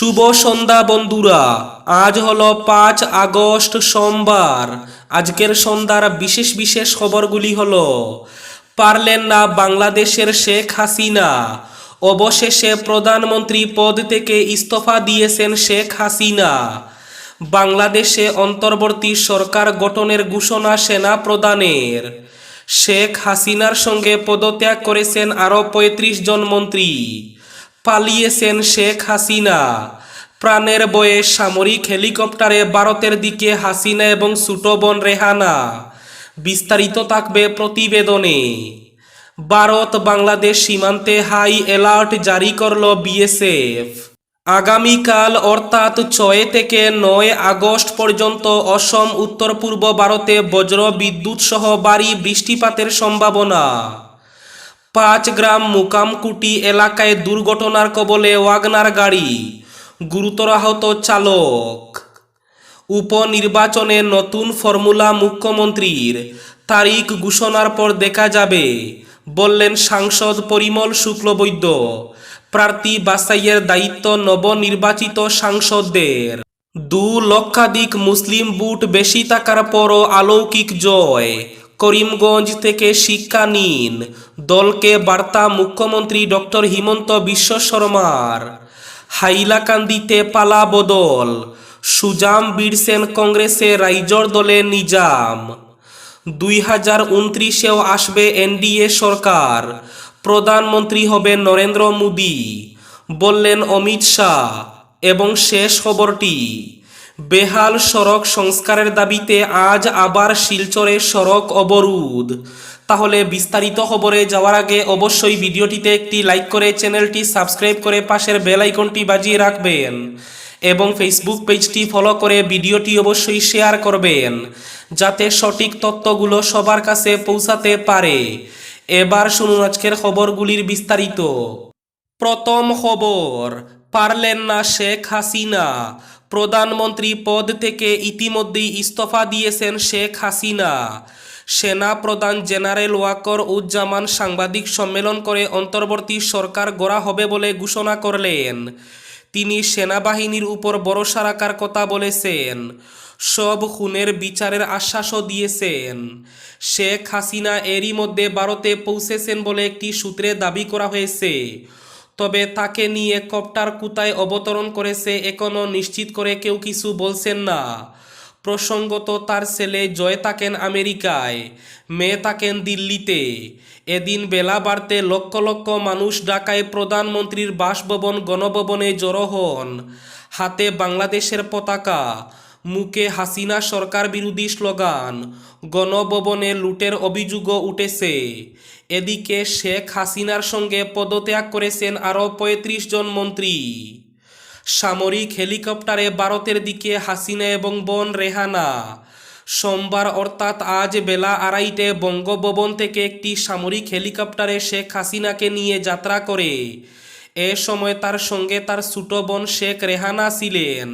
শুভ সন্ধ্যা বন্ধুরা। আজ হলো পাঁচ আগস্ট সোমবার। আজকের সন্ধ্যার বিশেষ বিশেষ খবরগুলি হল, পারলেন না বাংলাদেশের শেখ হাসিনা। অবশেষে প্রধানমন্ত্রী পদ থেকে ইস্তফা দিয়েছেন শেখ হাসিনা। বাংলাদেশে অন্তর্বর্তী সরকার গঠনের ঘোষণা সেনা প্রদানের। শেখ হাসিনার সঙ্গে পদত্যাগ করেছেন আরও পঁয়ত্রিশ জন মন্ত্রী। পালিয়েছেন শেখ হাসিনা। প্রাণের বয়ে সামরিক হেলিকপ্টারে ভারতের দিকে হাসিনা এবং সুটোবন রেহানা। বিস্তারিত থাকবে প্রতিবেদনে। ভারত বাংলাদেশ সীমান্তে হাই অ্যালার্ট জারি করল বিএসএফ। আগামীকাল অর্থাৎ ছয় থেকে নয় আগস্ট পর্যন্ত অসম উত্তর পূর্ব ভারতে বজ্র বিদ্যুৎ সহ ভারী বৃষ্টিপাতের সম্ভাবনা। পাঁচ গ্রাম মুকামকুটি এলাকায় দুর্ঘটনার কবলে ওয়াগনার গাড়ি, গুরুতর আহত চালক। উপনির্বাচনে নতুন ফর্মুলা মুখ্যমন্ত্রীর তারিখ ঘোষণার পর দেখা যাবে, বললেন সাংসদ পরিমল শুক্লবৈদ্য, প্রার্থী বাছাইয়ের দায়িত্ব নবনির্বাচিত সাংসদদের। দু লক্ষাধিক মুসলিম বুট বেশি থাকার পরও অলৌকিক জয় করিমগঞ্জ থেকে শিক্ষা নিন। দলকে বার্তা মুখ্যমন্ত্রী ডক্টর হিমন্ত বিশ্ব শর্মার। হাইলাকান্দিতে পালা বদল সুজাম বিড়সেন কংগ্রেসে রাইজর দলে নিজাম। দুই হাজার উনত্রিশেও আসবে এনডিএ সরকার। প্রধানমন্ত্রী হবে নরেন্দ্র মোদী। বললেন অমিত শাহ। এবং শেষ খবরটি বেহাল সড়ক সংস্কারের দাবিতে আজ আবার শিলচরে সড়ক অবরোধ। তাহলে বিস্তারিত খবরে যাওয়ার আগে অবশ্যই ভিডিওটিতে একটি লাইক করে চ্যানেলটি সাবস্ক্রাইব করে পাশের বেল আইকনটি বাজিয়ে রাখবেন এবং ফেসবুক পেজটি ফলো করে ভিডিওটি অবশ্যই শেয়ার করবেন, যাতে সঠিক তথ্যগুলো সবার কাছে পৌঁছাতে পারে। এবার শুনুন আজকের খবরগুলির বিস্তারিত। প্রথম খবর, পারলেন না শেখ হাসিনা। প্রধানমন্ত্রী পদ থেকে ইতিমধ্যেই ইস্তফা দিয়েছেন শেখ হাসিনা। সেনা প্রধান জেনারেল ওয়াকর উজ্জামান সাংবাদিক সম্মেলন করে অন্তর্বর্তী সরকার গড়া হবে বলে ঘোষণা করলেন। তিনি সেনাবাহিনীর উপর ভরসা রাখার কথা বলেছেন। সব খুনের বিচারের আশ্বাসও দিয়েছেন। শেখ হাসিনা এরই মধ্যে ভারতে পৌঁছেছেন বলে একটি সূত্রে দাবি করা হয়েছে। তবে তাকে নিয়ে কপ্টার কুতায় অবতরণ করেছে এখনও নিশ্চিত করে কেউ কিছু বলছেন না। প্রসঙ্গত তার ছেলে জয় থাকেন আমেরিকায়, মেয়ে থাকেন দিল্লিতে। এদিন বেলা বাড়তে লক্ষ লক্ষ মানুষ ঢাকায় প্রধানমন্ত্রীর বাসভবন, গণভবনে জড়ো হন। হাতে বাংলাদেশের পতাকা মুখে হাসিনা সরকার বিরোধী স্লোগান, গণভবনে লুটের অভিযোগও উঠেছে। এদিকে শেখ হাসিনার সঙ্গে পদত্যাগ করেছেন আরও পঁয়ত্রিশ জন মন্ত্রী। সামরিক হেলিকপ্টারে ভারতের দিকে হাসিনা এবং বন রেহানা। সোমবার অর্থাৎ আজ বেলা আড়াইটে বঙ্গভবন থেকে একটি সামরিক হেলিকপ্টারে শেখ হাসিনাকে নিয়ে যাত্রা করে। এ সময় তার সঙ্গে তার ছোট বোন শেখ রেহানা ছিলেন।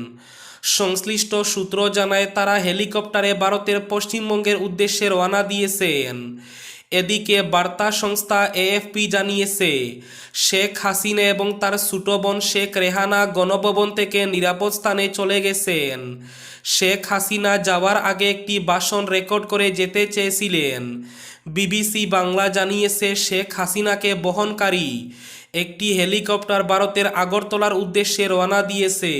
সংশ্লিষ্ট সূত্র জানায় তারা হেলিকপ্টারে ভারতের পশ্চিমবঙ্গের উদ্দেশ্যে রওনা দিয়েছেন। এদিকে বার্তা সংস্থা এএফপি জানিয়েছে, শেখ হাসিনা এবং তার ছোট বোন শেখ রেহানা গণভবন থেকে নিরাপদ স্থানে চলে গেছেন। শেখ হাসিনা যাওয়ার আগে একটি ভাষণ রেকর্ড করে যেতে চেয়েছিলেন। বিবিসি বাংলা জানিয়েছে, শেখ হাসিনাকে বহনকারী একটি হেলিকপ্টার ভারতের আগরতলার উদ্দেশ্যে রওনা দিয়েছে।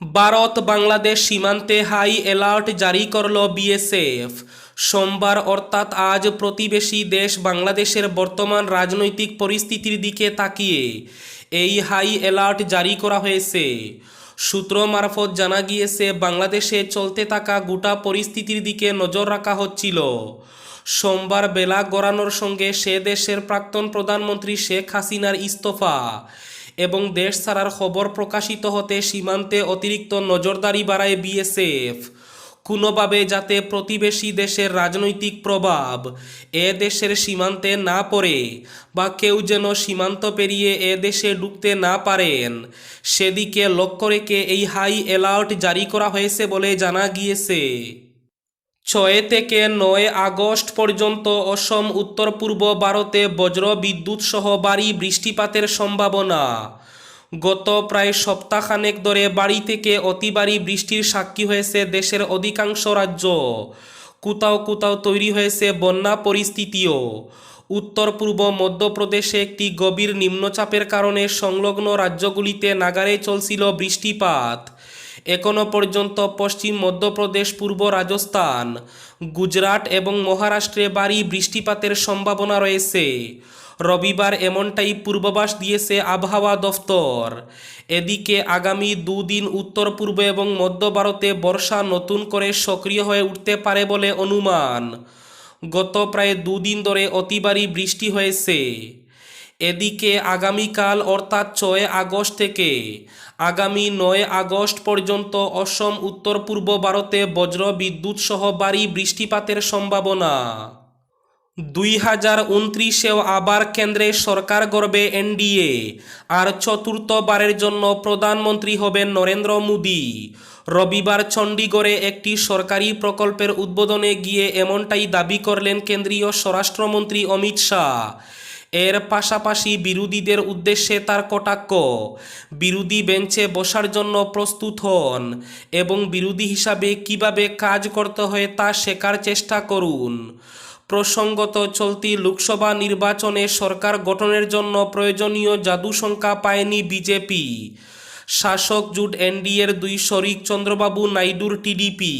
ভারত বাংলাদেশ সীমান্তে হাই অ্যালার্ট জারি করল বিএসএফ। সোমবার অর্থাৎ আজ প্রতিবেশী দেশ বাংলাদেশের বর্তমান রাজনৈতিক পরিস্থিতির দিকে তাকিয়ে এই হাই অ্যালার্ট জারি করা হয়েছে। সূত্র মারফত জানা গিয়েছে, বাংলাদেশে চলতে থাকা গোটা পরিস্থিতির দিকে নজর রাখা হচ্ছিল। সোমবার বেলা গড়ানোর সঙ্গে সে দেশের প্রাক্তন প্রধানমন্ত্রী শেখ হাসিনার ইস্তফা। এবং দেশ ছাড়ার খবর প্রকাশিত হতে সীমান্তে অতিরিক্ত নজরদারি বাড়ায় বিএসএফ। কোনোভাবে যাতে প্রতিবেশী দেশের রাজনৈতিক প্রভাব এ দেশের সীমান্তে না পড়ে বা কেউ যেন সীমান্ত পেরিয়ে এ দেশে ঢুকতে না পারেন, সেদিকে লক্ষ্য রেখে এই হাই অ্যালার্ট জারি করা হয়েছে বলে জানা গিয়েছে। ছয় থেকে নয় আগস্ট পর্যন্ত অসম, উত্তর পূর্ব ভারতে বজ্র বিদ্যুৎ সহ ভারী বৃষ্টিপাতের সম্ভাবনা। গত প্রায় সপ্তাহখানেক ধরে বাড়ি থেকে অতিবারী বৃষ্টির সাক্ষী হয়েছে দেশের অধিকাংশ রাজ্য। কোথাও কোথাও তৈরি হয়েছে বন্যা পরিস্থিতিও। উত্তর পূর্ব মধ্যপ্রদেশে একটি গভীর নিম্নচাপের কারণে সংলগ্ন রাজ্যগুলিতে নাগারে চলছিল বৃষ্টিপাত। এখনও পর্যন্ত পশ্চিম মধ্যপ্রদেশ, পূর্ব রাজস্থান, গুজরাট এবং মহারাষ্ট্রে ভারী বৃষ্টিপাতের সম্ভাবনা রয়েছে। রবিবার এমনটাই পূর্বাভাস দিয়েছে আবহাওয়া দফতর। এদিকে আগামী দুদিন উত্তর, পূর্ব এবং মধ্য ভারতে বর্ষা নতুন করে সক্রিয় হয়ে উঠতে পারে বলে অনুমান। গত প্রায় দুদিন ধরে অতিবারী বৃষ্টি হয়েছে। এদিকে আগামীকাল অর্থাৎ ছয় আগস্ট থেকে আগামী নয় আগস্ট পর্যন্ত অসম, উত্তর পূর্ব ভারতে বজ্র বিদ্যুৎ সহ ভারী বৃষ্টিপাতের সম্ভাবনা। দুই হাজার উনত্রিশেও আবার কেন্দ্রে সরকার গড়বে এনডিএ। আর চতুর্থবারের জন্য প্রধানমন্ত্রী হবেন নরেন্দ্র মোদী। রবিবার চণ্ডীগড়ে একটি সরকারি প্রকল্পের উদ্বোধনে গিয়ে এমনটাই দাবি করলেন কেন্দ্রীয় স্বরাষ্ট্রমন্ত্রী অমিত শাহ। এর পাশাপাশি বিরোধীদের উদ্দেশ্যে তার কটাক্ষ। বিরোধী বেঞ্চে বসার জন্য প্রস্তুত হন এবং বিরোধী হিসাবে কীভাবে কাজ করতে হয় তা শেখার চেষ্টা করুন। প্রসঙ্গত, চলতি লোকসভা নির্বাচনে সরকার গঠনের জন্য প্রয়োজনীয় জাদু সংখ্যা পায়নি বিজেপি। শাসক জুট এনডিএর দুই শরিক চন্দ্রবাবু নাইডুর টিডিপি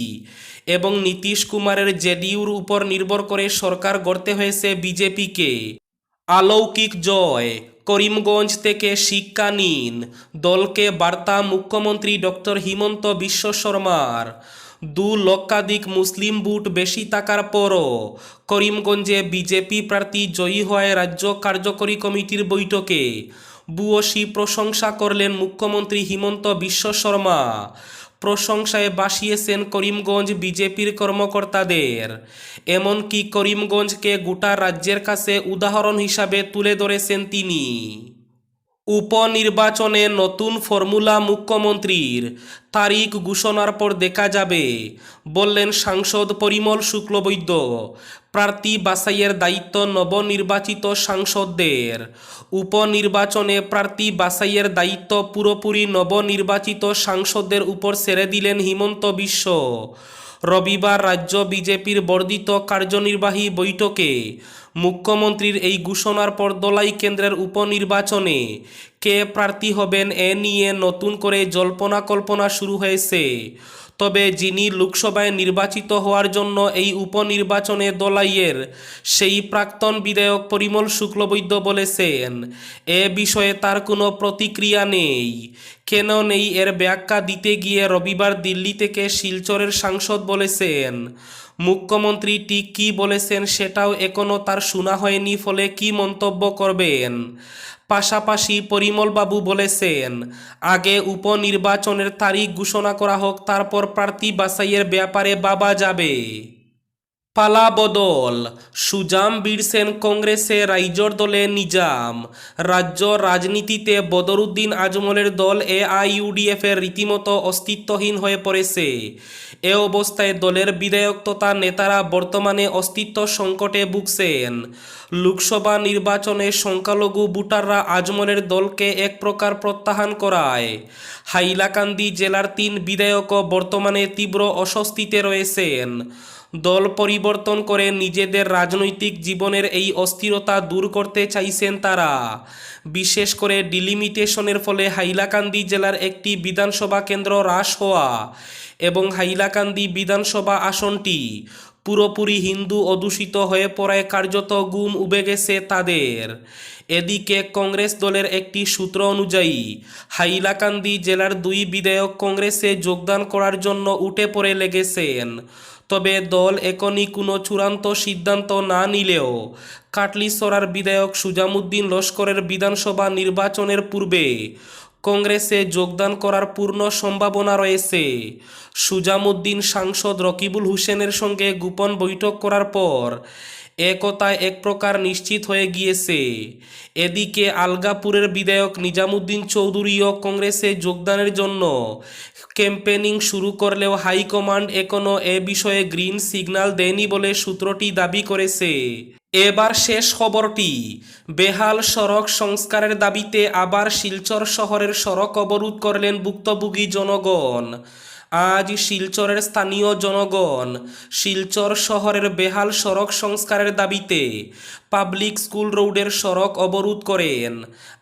এবং নীতিশ কুমারের জেডিইউর উপর নির্ভর করে সরকার গড়তে হয়েছে বিজেপিকে। অলৌকিক জয়। করিমগঞ্জ থেকে শিক্ষা নিন। দলকে বার্তা মুখ্যমন্ত্রী ডক্টর হিমন্ত বিশ্ব শর্মার। দু লক্ষাধিক মুসলিম বুট বেশি থাকার পরও করিমগঞ্জে বিজেপি প্রার্থী জয়ী হওয়ায় রাজ্য কার্যকরী কমিটির বৈঠকে বুয়সী প্রশংসা করলেন মুখ্যমন্ত্রী হিমন্ত বিশ্ব শর্মা। প্রশংসায় বাসিয়েছেন করিমগঞ্জ বিজেপির কর্মকর্তাদের। এমনকি করিমগঞ্জকে গোটা রাজ্যের কাছে উদাহরণ হিসাবে তুলে ধরেছেন তিনি? উপনির্বাচনে নতুন ফর্মুলা মুখ্যমন্ত্রীর তারিখ ঘোষণার পর দেখা যাবে, বললেন সাংসদ পরিমল শুক্লবৈদ্য। প্রার্থী বাছাইয়ের দায়িত্ব নবনির্বাচিত সাংসদদের। উপনির্বাচনে প্রার্থী বাছাইয়ের দায়িত্ব পুরোপুরি নবনির্বাচিত সাংসদদের উপর ছেড়ে দিলেন হিমন্ত বিশ্ব। রবিবার রাজ্য বিজেপির বর্ধিত কার্যনির্বাহী বৈঠকে মুখ্যমন্ত্রীর এই ঘোষণার পর দলাই কেন্দ্রের উপনির্বাচনে কে প্রার্থী হবেন এ নিয়ে নতুন করে জল্পনা কল্পনা শুরু হয়েছে। তবে যিনি লোকসভায় নির্বাচিত হওয়ার জন্য এই উপনির্বাচনে দলাইয়ের, সেই প্রাক্তন বিধায়ক পরিমল শুক্লবৈদ্য বলেছেন, এ বিষয়ে তার কোনো প্রতিক্রিয়া নেই। কেন নেই এর ব্যাখ্যা দিতে গিয়ে রবিবার দিল্লি থেকে শিলচরের সাংসদ বলেছেন, মুখ্যমন্ত্রী ঠিক কী বলেছেন সেটাও এখনও তার শোনা হয়নি, ফলে কি মন্তব্য করবেন? পাশাপাশি পরিমলবাবু বলেছেন, আগে উপনির্বাচনের তারিখ ঘোষণা করা হোক, তারপর প্রার্থী বাছাইয়ের ব্যাপারে বাবা যাবে। পালা বদল। সুজাম বিরসেন কংগ্রেসে রাইজর দলে নিজাম। রাজ্য রাজনীতিতে বদরুদ্দিন আজমলের দল এআইইউডিএফ এর রীতিমতো অস্তিত্বহীন হয়ে পড়েছে। এ অবস্থায় দলের বিধায়ক তথা নেতারা বর্তমানে অস্তিত্ব সংকটে ভুগছেন। লোকসভা নির্বাচনে সংখ্যালঘু ভোটাররা আজমলের দলকে এক প্রকার প্রত্যাহার করায়। হাইলাকান্দি জেলার তিন বিধায়কও বর্তমানে তীব্র অস্বস্তিতে রয়েছেন। দল পরিবর্তন করে নিজেদের রাজনৈতিক জীবনের এই অস্থিরতা দূর করতে চাইছেন তারা। বিশেষ করে ডিলিমিটেশনের ফলে হাইলাকান্দি জেলার একটি বিধানসভা কেন্দ্র হ্রাস হওয়া এবং হাইলাকান্দি বিধানসভা আসনটি পুরোপুরি হিন্দু অদূষিত হয়ে পড়ায় কার্যত গুম উবে গেছে তাদের। এদিকে কংগ্রেস দলের একটি সূত্র অনুযায়ী, হাইলাকান্দি জেলার দুই বিধায়ক কংগ্রেসে যোগদান করার জন্য উঠে পড়ে লেগেছেন। তবে দল এখনই কোনো চূড়ান্ত সিদ্ধান্ত না নিলেও কাটলিসরার বিধায়ক সুজামুদ্দিন লস্করের বিধানসভা নির্বাচনের পূর্বে কংগ্রেসে যোগদান করার পূর্ণ সম্ভাবনা রয়েছে। সুজামুদ্দিন সাংসদ রকিবুল হোসেনের সঙ্গে গোপন বৈঠক করার পর একতায় এক প্রকার নিশ্চিত হয়ে গিয়েছে। এদিকে আলগাপুরের বিধায়ক নিজামুদ্দিন চৌধুরীও কংগ্রেসে যোগদানের জন্য ক্যাম্পেনিং শুরু করলেও হাইকমান্ড এখনও এ বিষয়ে গ্রিন সিগন্যাল দেয়নি বলে সূত্রটি দাবি করেছে। এবার শেষ খবরটি, বেহাল সড়ক সংস্কারের দাবিতে আবার শিলচর শহরের সড়ক অবরোধ করলেন ভুক্তভোগী জনগণ। আজ শিলচরের স্থানীয় জনগণ, শিলচর শহরের বেহাল সড়ক সংস্কারের দাবিতে পাবলিক স্কুল রোডের সড়ক অবরোধ করেন।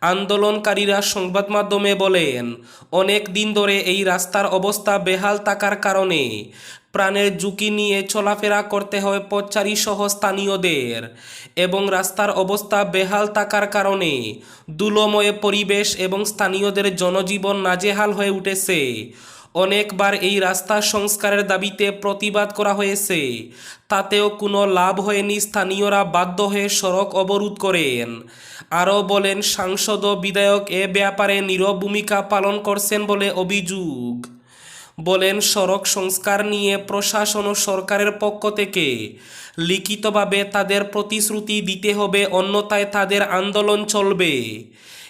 আন্দোলনকারীরা সংবাদ মাধ্যমে বলেন, অনেক দিন ধরে এই রাস্তার অবস্থা বেহাল থাকার কারণে প্রাণের ঝুঁকি নিয়ে চলাফেরা করতে হয় পথচারী সহ স্থানীয়দের এবং রাস্তার অবস্থা বেহাল থাকার কারণে দুলময় পরিবেশ এবং স্থানীয়দের জনজীবন নাজেহাল হয়ে উঠেছে। অনেকবার এই রাস্তা সংস্কারের দাবিতে প্রতিবাদ করা হয়েছে। তাতেও কোনো লাভ হয়নি স্থানীয়রা বাধ্য হয়ে সড়ক অবরোধ করেন। আরও বলেন, সাংসদ ও বিধায়ক এ ব্যাপারে নীরব ভূমিকা পালন করছেন বলে অভিযোগ। বলেন, সড়ক সংস্কার নিয়ে প্রশাসন ও সরকারের পক্ষ থেকে লিখিতভাবে তাদের প্রতিশ্রুতি দিতে হবে, অন্যথায় তাদের আন্দোলন চলবে।